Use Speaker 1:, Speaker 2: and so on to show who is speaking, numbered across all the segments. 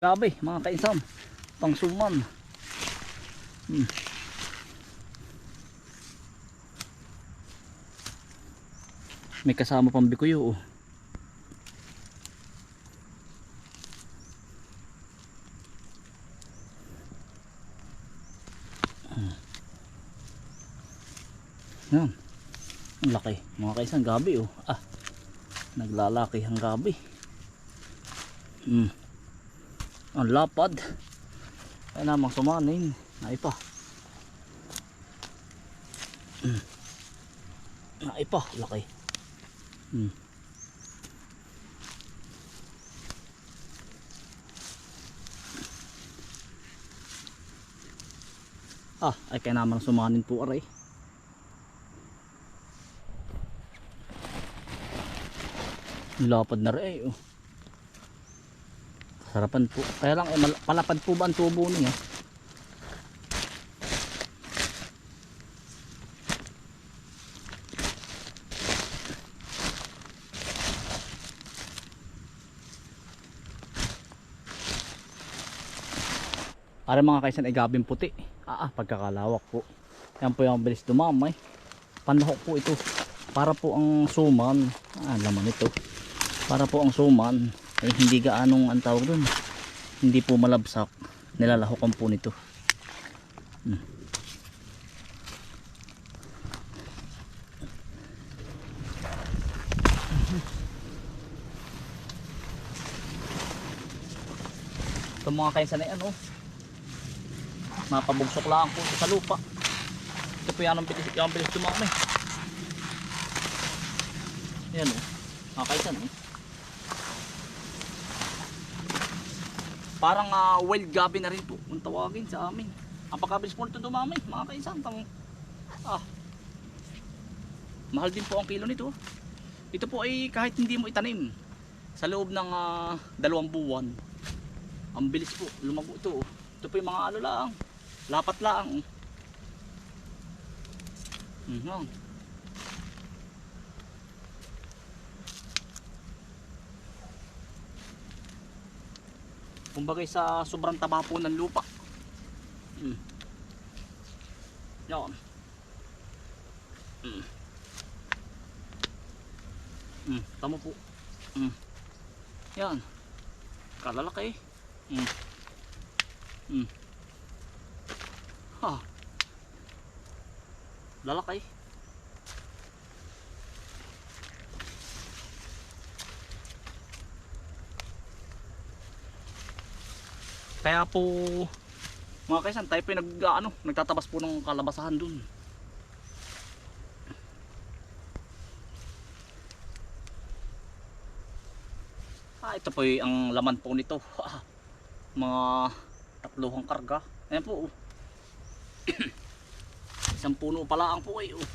Speaker 1: Gabi, mga kainsan. Pangsuman. Hmm. May kasama pang bikuyo. Oh. Hmm. Yan. Ang laki. Mga kaisan, gabi oh. Ah. Naglalaki ang gabi. Hmm. Ang lapad. Ay namang sumanin. Naipa. Hmm. Naipa. Laki. Hmm. Ah, ay kaya naman sumanin po aray. Lapad na rin eh. Oh. Sarapan po. Kaya lang, eh, palapad po ba ang tubo niya? Para mga kaisan ay gabing puti. Ah, ah, pagkakalawak po. Yan po yung bilis dumamay. Panlahok po ito. Para po ang suman. Ah, laman ito. Para po ang suman ay hindi gaanong ang tawag dun. Hindi po malabsak. Nilalahokan po nito. Hmm. Ito mga kainsan ay ano. Mapabugsok lang po sa lupa. Ito po yan ang bilis, yung bilis dumami. Yan o. Mga kainsan eh. Parang uh, wild gabi na rin po kung tawagin sa amin. Ang pagkabilis po nito dumami, mga kaisan. Tang, ah, mahal din po ang kilo nito. Ito po ay kahit hindi mo itanim, sa loob ng ah, dalawang buwan, ang bilis po, lumago ito. Ito po yung mga ano lang, lapat lang. Mhm. Kumbaga sa sobrang taba po ng lupa. Mm. Yan. Mm. Mm, tama po. Mm. Yan. Kalalaki. Mm. Mm. Ha. Lalaki. Kaya po mga kaisan tayo po nag, ano, nagtatabas po ng kalabasahan dun. Ah, ito po ang laman po nito. mga tatluhang karga. Ayan po. oh. Isang puno pala ang po eh. Oh.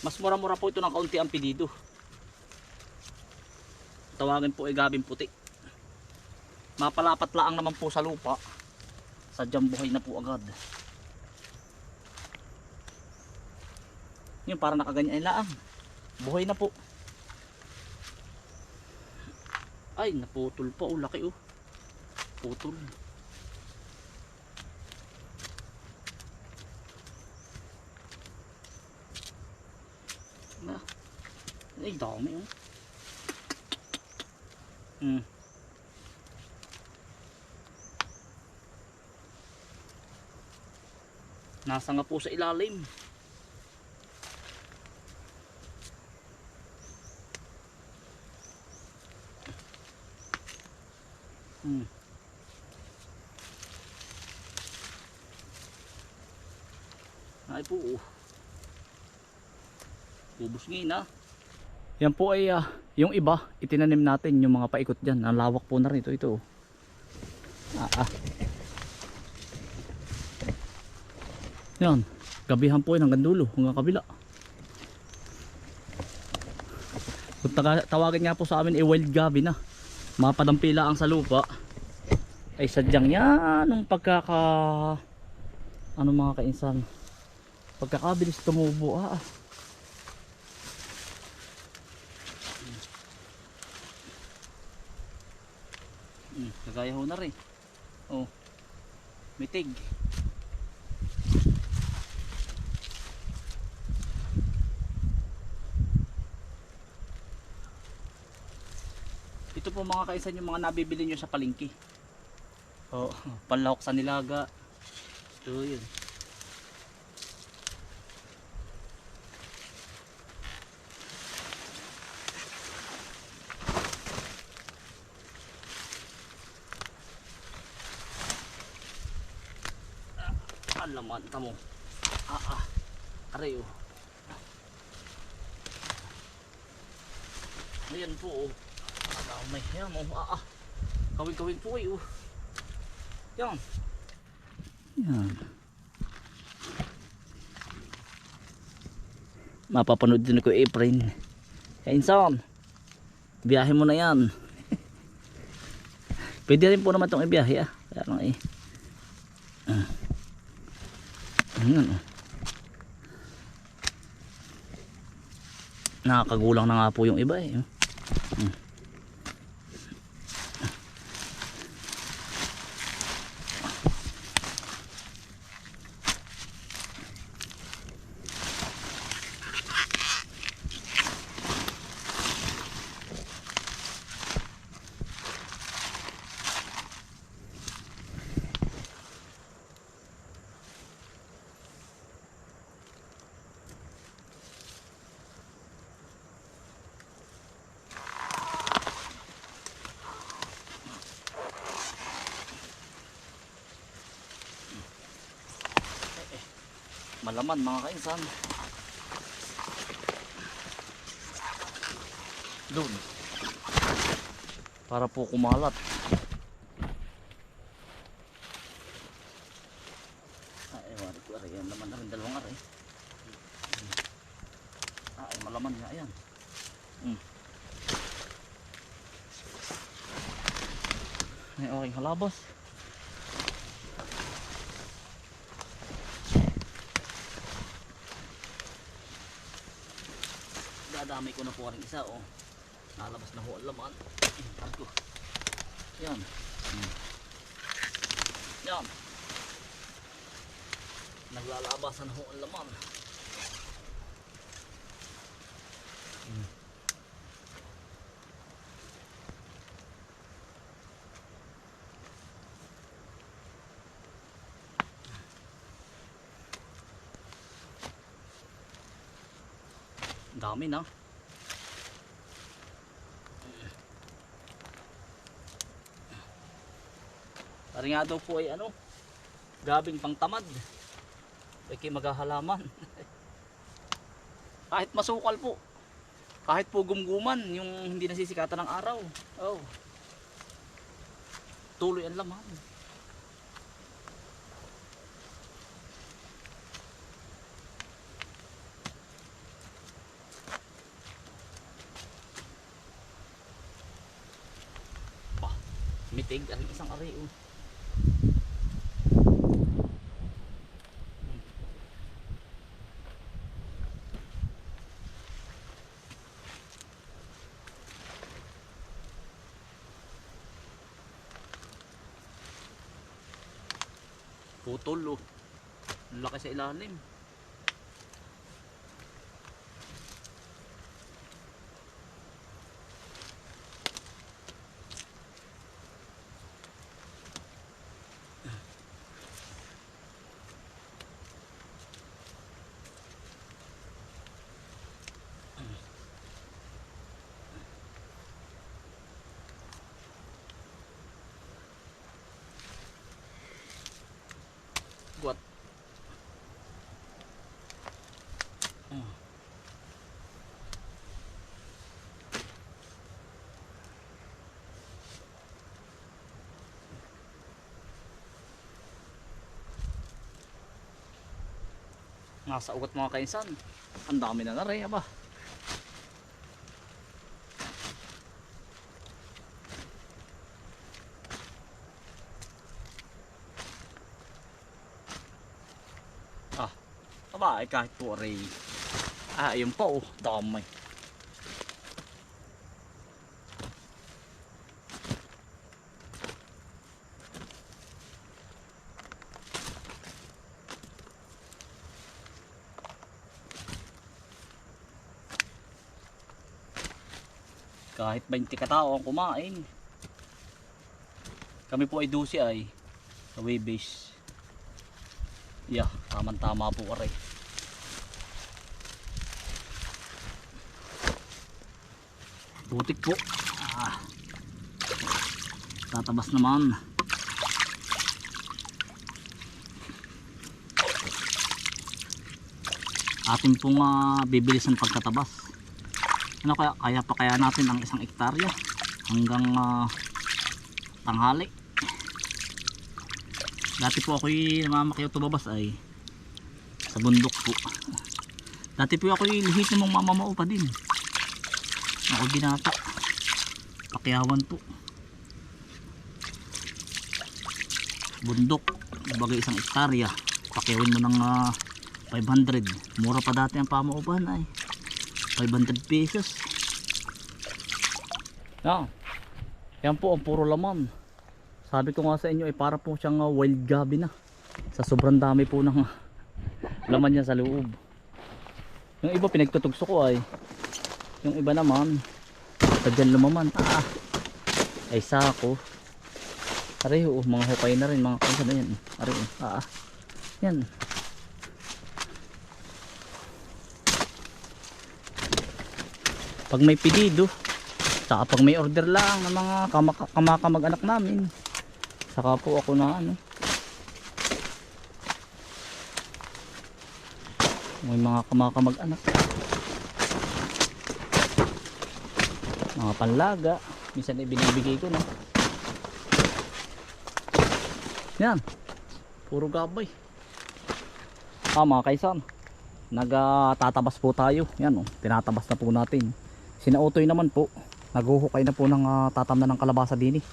Speaker 1: Mas mura-mura po ito ng kaunti ang pedido tawagin po ay gabing puti. Mapalapat laang naman po sa lupa. Sadyang buhay na po agad. Yun para nakaganyan ay laang buhay na po. Ay naputol pa oh laki oh. Putol. Na. Ay dami oh Hmm. Nasa nga po sa ilalim. Hmm. Ay po. oh. Ubus ngayon ah. Yan po ay ah, yung iba, itinanim natin yung mga paikot dyan. Ang lawak po na rin ito. ito. Ah, ah. Yan. Gabihan po yun hanggang dulo, hanggang kabila. Kung tawagin nga po sa amin, eh, wild gabi na. Mapadampila ang sa lupa. Ay sadyang yan, nung pagkaka... Ano mga kainsan? Pagkakabilis tumubo, ah. ah. Hmm, kagaya ho na rin. Oh. Mitig. Ito po mga kaisan yung mga nabibili nyo sa palengke. Oh, panlahok sa nilaga. Ito yun. Alaman ka mo. Ah ah. Aray oh. Ayan po oh. Ah, may yan oh. Ah ah. Kawin-kawin po eh oh. Yan. Yan. Mapapanood din ko April. Kainsan. Biyahe mo na yan. Pwede rin po naman itong ibiyahe ah. Kaya eh. Ah. Ayan oh. Nakakagulang na nga po yung iba eh. Malaman mga kainsan. Doon. Para po kumalat. Ay, wari ko aray. Yan naman namin dalawang aray. Ay, malaman nga yan. Hmm. Ay, okay, halabas. Dadamay ko na po rin isa oh nalabas na ho ang laman Arko. yan Hmm. yan naglalabasan ho ang laman Hmm. Dami na Pari nga daw po ay ano, gabing pangtamad. Kay maghahalaman. kahit masukal po. Kahit po gumguman, yung hindi nasisikatan ng araw. Oh. Tuloy ang laman. Mitig ang isang ari oh. Putol oh. Laki sa ilalim. Nasa ugat mga kainsan. Ang dami na na rin, aba. Ah, aba, ay kahit po rin. Ah, ayun pa oh, damay. Kahit 20 katao ang kumain. Kami po ay 12 ay sa Waybase. Yeah, tamang tama po aray. Butik po. Ah. Tatabas naman. Atin pong uh, bibilis ang pagkatabas. Ano kaya, kaya pa kaya natin ang isang ektarya hanggang ah, tanghali. Dati po ako'y namamakyaw tumabas ay sa bundok po. Dati po ako'y lihit mong mamamao pa din. Ako binata. Pakyawan po. Bundok. Bagay isang ektarya. Pakyawin mo ng ah, 500. Mura pa dati ang pamaupahan ay. 500 pesos. Yan. Yan po ang puro laman. Sabi ko nga sa inyo ay para po siyang ah, wild gabi na. Sa sobrang dami po ng ah, laman niya sa loob. Yung iba pinagtutugso ko ay yung iba naman tagyan lumaman. Ah, ay sako. Aray oh, mga hukay na rin mga kansa na yan. Aray oh. Ah, yan. Pag may pedido, saka pag may order lang ng mga kamaka- kamakamag-anak namin, saka po ako na ano. May mga kamakamag-anak. Mga panlaga, minsan ibinibigay ko na. Yan. Puro gabay. Ah, mga kaisan. Nagtatabas po tayo. Yan oh, tinatabas na po natin. Sinautoy naman po. Naghuhukay na po ng uh, tatamnan ng kalabasa din eh.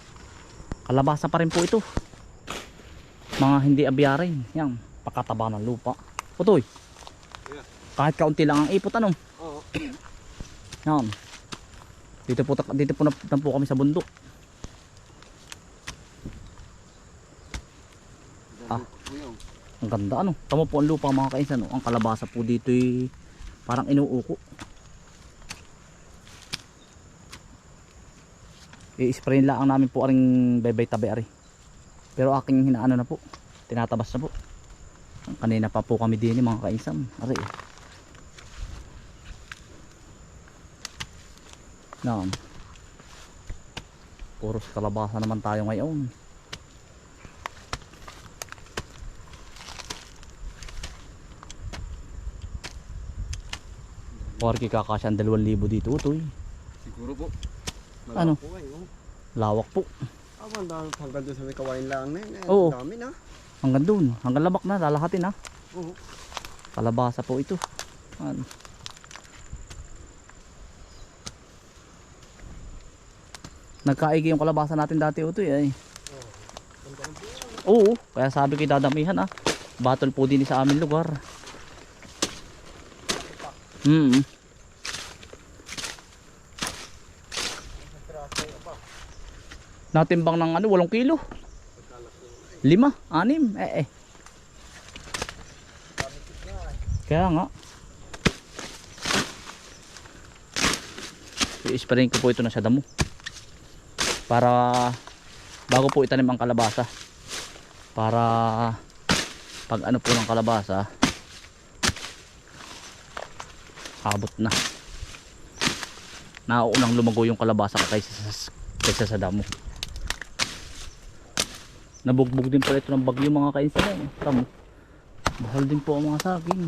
Speaker 1: Kalabasa pa rin po ito. Mga hindi abyarin. Yan, pakataba ng lupa. Utoy.
Speaker 2: Yeah.
Speaker 1: Kahit kaunti lang ang ipot ano.
Speaker 2: Oo.
Speaker 1: Yan. Dito po dito po na, na po kami sa bundok. Ah. Ang ganda ano. Tama po ang lupa mga kainsan. No? Ang kalabasa po dito parang inuuko. I-spray lang namin po aring bebay tabi ari. Pero aking hinaano na po. Tinatabas na po. Kanina pa po kami din mga kainsan. Ari. Naam. Puros kalabasa naman tayo ngayon. Porky kakasya ang 2,000 dito utoy.
Speaker 2: Siguro po.
Speaker 1: Ano?
Speaker 2: Po, ay, oh.
Speaker 1: Lawak po.
Speaker 2: Ah, ang dami hanggang doon sa may kawain lang na yun. Eh.
Speaker 1: Oo.
Speaker 2: Dami na.
Speaker 1: Hanggang dun. Hanggang labak na. Lalahatin ha.
Speaker 2: Oo.
Speaker 1: Kalabasa po ito. Ano. Nagkaigi yung kalabasa natin dati utoy ay. Oo. Kaya sabi ko dadamihan ha. Battle po din sa aming lugar. Hmm. Natimbang ng ano, 8 kilo. Lima, anim, eh eh. Kaya nga. I-sprayin ko po ito na sa damo. Para bago po itanim ang kalabasa. Para pag ano po ng kalabasa abot na. Nauunang lumago yung kalabasa kaysa sa, kaysa sa damo. Nabugbog din pala ito ng bagyo mga kainsan eh. Tamo. Mahal din po ang mga saging.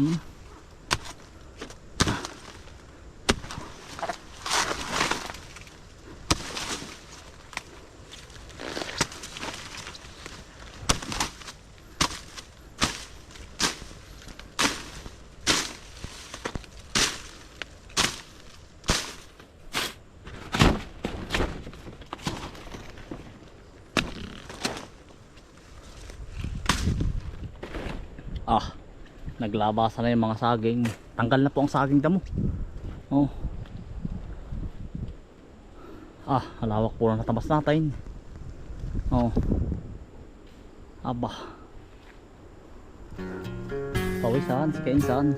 Speaker 1: Hmm? Ah, naglabasa na yung mga saging. Tanggal na po ang saging damo. Oh. Ah, halawak po ng natabas natin. Oh. Aba. Pawisan, si Kainsan.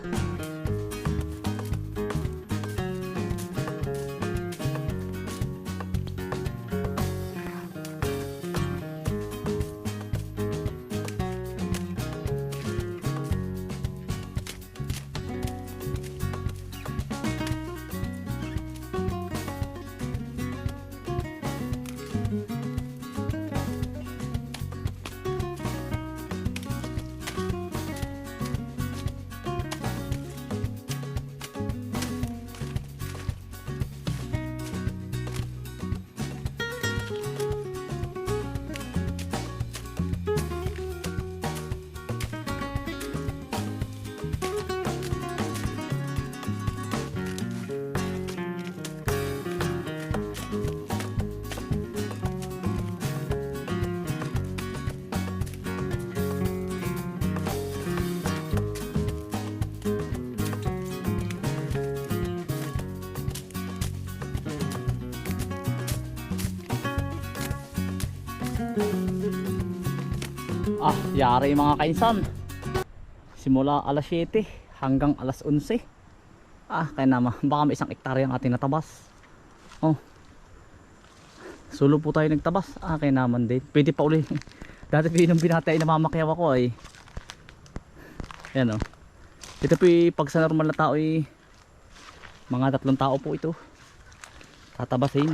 Speaker 1: Ah, yari mga kainsan. Simula alas 7 hanggang alas 11. Ah, kaya naman. Baka may isang ektarya ang ating natabas. Oh. Sulo po tayo nagtabas. Ah, kaya naman din. Pwede pa uli. Dati po yung binatay na mamakyaw ako ay. Yan oh. Ito po pag sa normal na tao ay mga tatlong tao po ito. Tatabasin.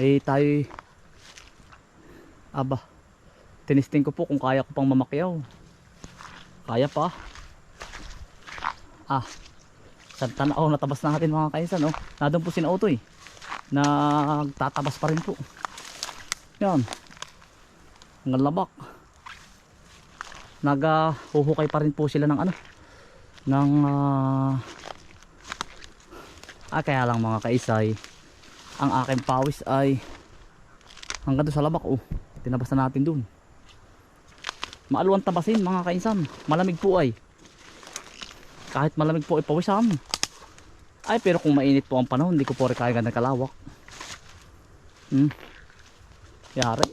Speaker 1: Eh tayo aba tinisting ko po kung kaya ko pang mamakyaw. Kaya pa. Ah Santa na oh natabas na natin mga kainsan oh. Nadun po si Nautoy nagtatabas pa rin po. Yan. Ang labak. Nagahuhukay pa rin po sila ng ano? Ng ah ah kaya lang mga kaisay ang aking pawis ay hanggang doon sa labak oh. Tinabas na natin dun maaluang tabasin mga kainsan. Malamig po ay. Kahit malamig po ay pawisan. Ay pero kung mainit po ang panahon hindi ko po rin kaya ganda kalawak. Hmm. Yari.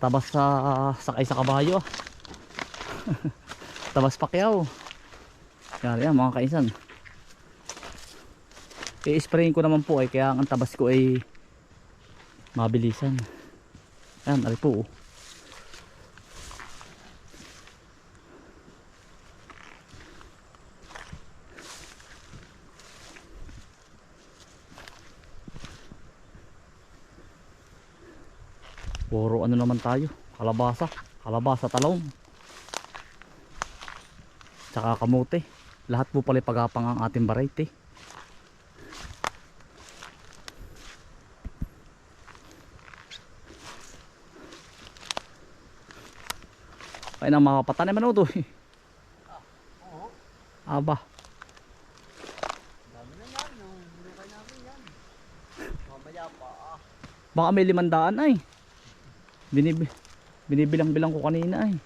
Speaker 1: Tabas sa sakay sa kabayo. Tabas pakyaw yari yan mga kainsan. I-sprayin ko naman po ay kaya ang tabas ko ay mabilisan. Yan ari po oh. puro ano naman tayo kalabasa kalabasa talong. Tsaka kamote lahat po pala pagapang ang ating variety Ay na makapatanim ano to eh. Aba. Baka may limandaan ay. Binib binibilang-bilang ko kanina ay.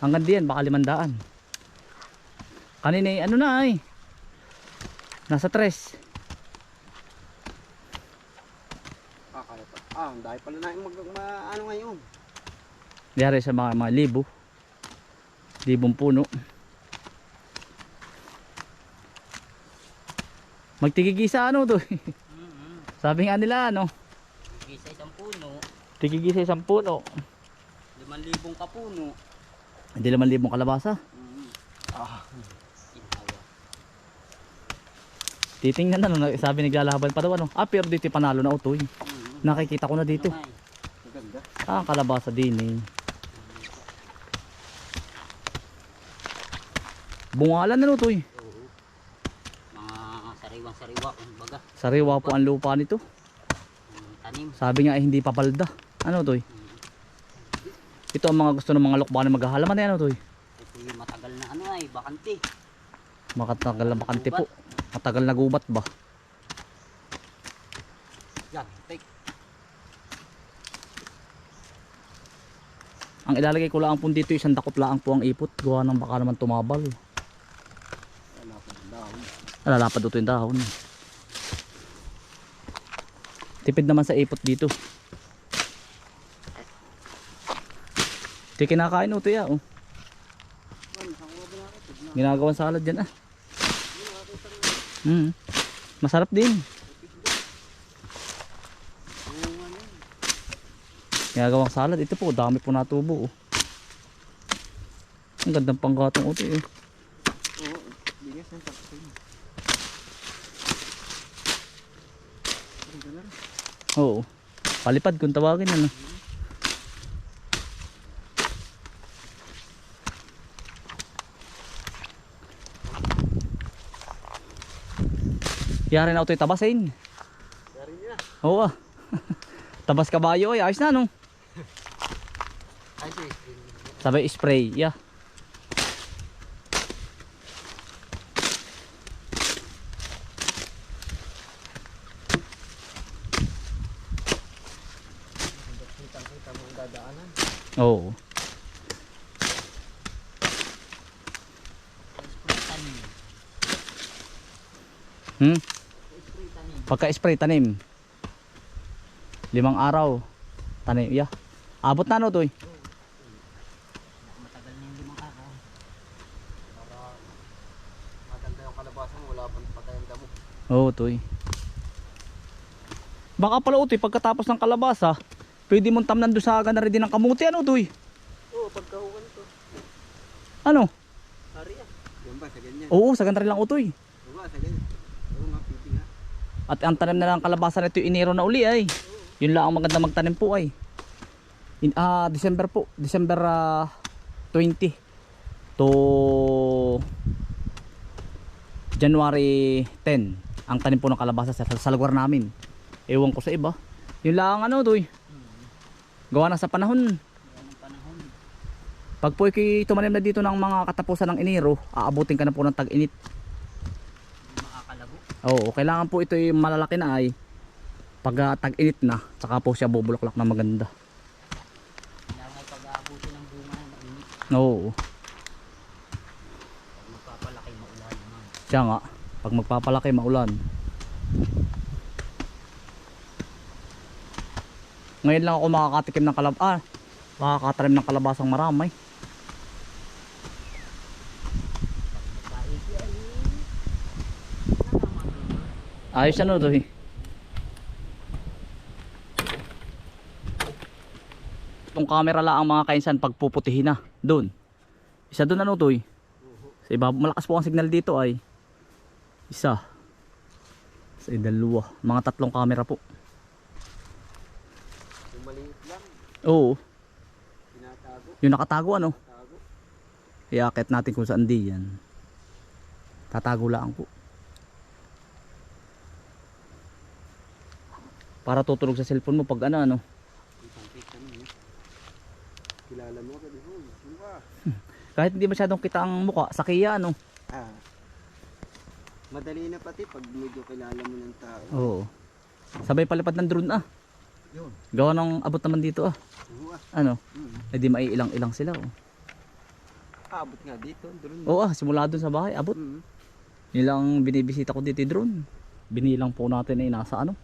Speaker 1: Hanggang diyan baka limandaan. Kanina ay ano na ay. Nasa tres.
Speaker 2: Ah, kaya pa. Ah, dahil pala na mag, ma, ano ngayon.
Speaker 1: Diyari sa mga, mga libo. Libong puno. Magtigigisa ano to? Sabi nga nila ano,
Speaker 3: Isa isang puno,
Speaker 1: tigigisa isang puno.
Speaker 3: limang libong kapuno.
Speaker 1: Hindi naman libong kalabasa.
Speaker 3: Mm.
Speaker 2: Ah.
Speaker 1: Titingnan na no, sabi naglalaban pa daw ano. Ah, pero dito panalo na utoy.
Speaker 3: Mm.
Speaker 1: Nakikita ko na dito. Ah, kalabasa din eh. Bungalan na no utoy.
Speaker 3: oo. Mga sariwang-sariwa, kumbaga.
Speaker 1: Sariwa po ang lupa nito.
Speaker 3: Tanim.
Speaker 1: Sabi nga eh, hindi pa palda. Ano utoy? Ito ang mga gusto ng mga lukbanan maghahalaman na yan utoy.
Speaker 3: Ito yung matagal na ano ay, bakante.
Speaker 1: Makatagal na bakante po. Matagal na gubat ba?
Speaker 3: Yan, take.
Speaker 1: Ang ilalagay ko lang po dito isang dakot lang po ang ipot. Gawa ng baka naman tumabal.
Speaker 2: Dahon.
Speaker 1: Nalalapad ito yung dahon. Tipid naman sa ipot dito. Ito kinakain ito ya. Oh. Ginagawan salad yan ah. Mm. Masarap din. Ginagawang salad. Ito po, dami po natubo. Oh. Ang gandang panggatong ito eh.
Speaker 2: Oo, bigas ng tapos. Ganda na rin.
Speaker 1: Oo. Palipad kung tawagin ano. Yari na ito yung tabasin.
Speaker 2: Dari niya.
Speaker 1: Oo ah. Tabas kabayo ay ayos na no. Sabay spray. Yeah.
Speaker 2: Kitang-kita mo ang dadaanan.
Speaker 1: Oo.
Speaker 3: Spray tanim.
Speaker 1: Limang araw. Tanim, yeah. Abot na no, Toy?
Speaker 3: Matagal na yung limang araw.
Speaker 2: Para maganda yung kalabasan, wala pang patay ang damo.
Speaker 1: Oo, Toy. Baka pala, Toy, pagkatapos ng kalabasa, pwede mong tamnan doon sa gana rin din ng kamuti, ano, Toy?
Speaker 2: Oo, pagkahukan to.
Speaker 1: Ano?
Speaker 2: Hari ah. Yan ba, sa ganyan?
Speaker 1: Oo, sa gana rin lang, Utoy.
Speaker 2: Oo ba, sa ganyan? Oo nga, pwede nga.
Speaker 1: At ang tanim na ng kalabasa nito, iniro na uli, ay. Yun lang ang maganda magtanim po, ay. In, ah, December po. December ah, 20 to January 10 ang tanim po ng kalabasa sa, sa lugar namin. Ewan ko sa iba. Yun lang ang ano, Toy. Gawa na sa panahon. Pag po ikay tumanim na dito ng mga katapusan ng Enero, aabutin ka na po ng tag-init. Oo, kailangan po ito yung malalaki na ay pag ah, tag-init na, saka po siya bubulaklak na maganda.
Speaker 3: Kailangan pag-aabuti ng bunga na mainit.
Speaker 1: Oo,
Speaker 3: Pag magpapalaki, maulan naman.
Speaker 1: siya nga. Pag magpapalaki, maulan. Ngayon lang ako makakatikim ng kalab... Ah, makakatarim ng kalabasang marami.
Speaker 3: Pag nagkaigi ay
Speaker 1: Ayos ano to eh. Itong camera lang ang mga kainsan pagpuputihin na. Doon. Isa doon ano to eh. Sa iba, malakas po ang signal dito ay. Isa. Sa dalawa. Mga tatlong camera po.
Speaker 2: Yung maliit lang,
Speaker 1: Oo.
Speaker 2: tinatago,
Speaker 1: Yung nakatago ano.
Speaker 2: tago.
Speaker 1: Iakit natin kung saan di yan. Tatago lang po. Para tutunog sa cellphone mo pag ano ano.
Speaker 2: Eh. Kilala mo ka, di ba? Sino ka?
Speaker 1: Kahit hindi masyadong kita ang mukha, sa kiya ano.
Speaker 2: Ah. Madali na pati pag medyo kilala mo ng tao.
Speaker 1: Oo. Sabay palipad ng drone ah.
Speaker 2: Yun.
Speaker 1: Gawa ng abot naman dito ah.
Speaker 2: Oo ah.
Speaker 1: Ano?
Speaker 2: Mm.
Speaker 1: Eh di maiilang-ilang sila oh.
Speaker 2: Abot nga dito, drone.
Speaker 1: Oo ah, simula dun sa bahay, abot.
Speaker 2: Mm.
Speaker 1: Nilang binibisita ko dito yung drone. Binilang po natin ay nasa ano.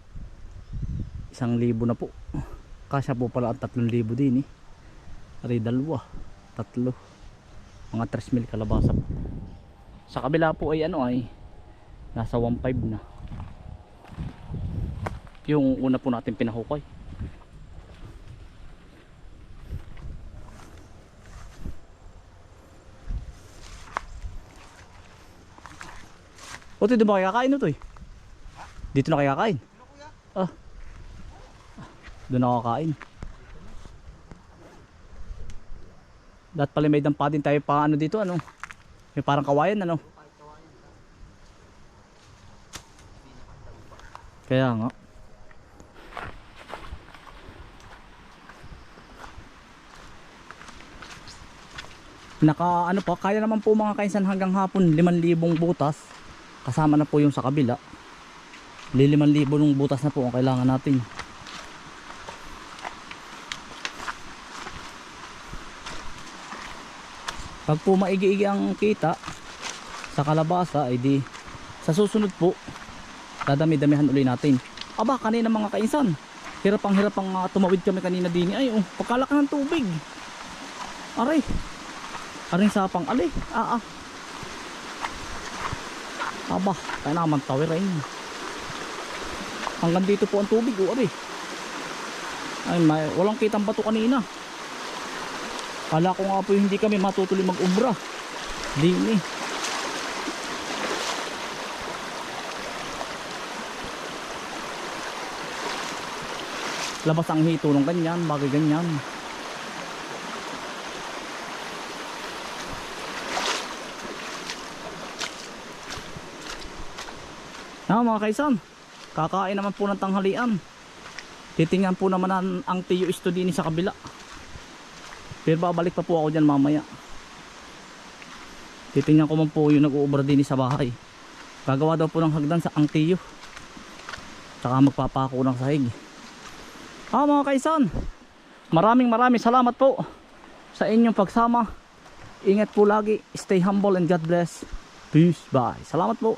Speaker 1: Isang libo na po. Kasya po pala ang tatlong libo din eh. Aray dalawa. Tatlo. Mga 3 mil kalabasa po. Sa kabila po ay ano ay nasa 1.5 na. Yung una po natin pinahukay. O, dito ba kaya kakain ito eh? Dito na kaya kakain? Ah. Doon na kakain. Dapat pala may dampa din tayo pa ano dito ano. May parang kawayan ano. Kaya nga. Naka ano pa, kaya naman po mga kainsan hanggang hapon 5,000 butas. Kasama na po yung sa kabila. Li 5,000 ng butas na po ang kailangan natin. Pag po maigi-igi ang kita sa kalabasa, ay di sa susunod po, dadami-damihan uli natin. Aba, kanina mga kainsan, hirap ang hirap ang ah, tumawid kami kanina din. Ay, oh, pagkalak ng tubig. Aray, aring sapang, alay, ah, ah. Aba, tayo naman tawirin. Hanggang dito po ang tubig, oh, aray. Ay, may, walang kitang bato kanina. Kala ko nga po hindi kami matutuloy mag-ubra. Di eh. Labas ang hito ng ganyan, bagay ganyan. Na mga kaisan, kakain naman po ng tanghalian. Titingnan po naman ang, ang tiyo study ni sa kabila. Pero babalik pa po ako dyan mamaya. Titingnan ko man po yung nag-uubra din sa bahay. Gagawa daw po ng hagdan sa ang tiyo. Tsaka magpapako ng sahig. Ah mga kaisan, maraming maraming salamat po sa inyong pagsama. Ingat po lagi, stay humble and God bless. Peace, bye. Salamat po.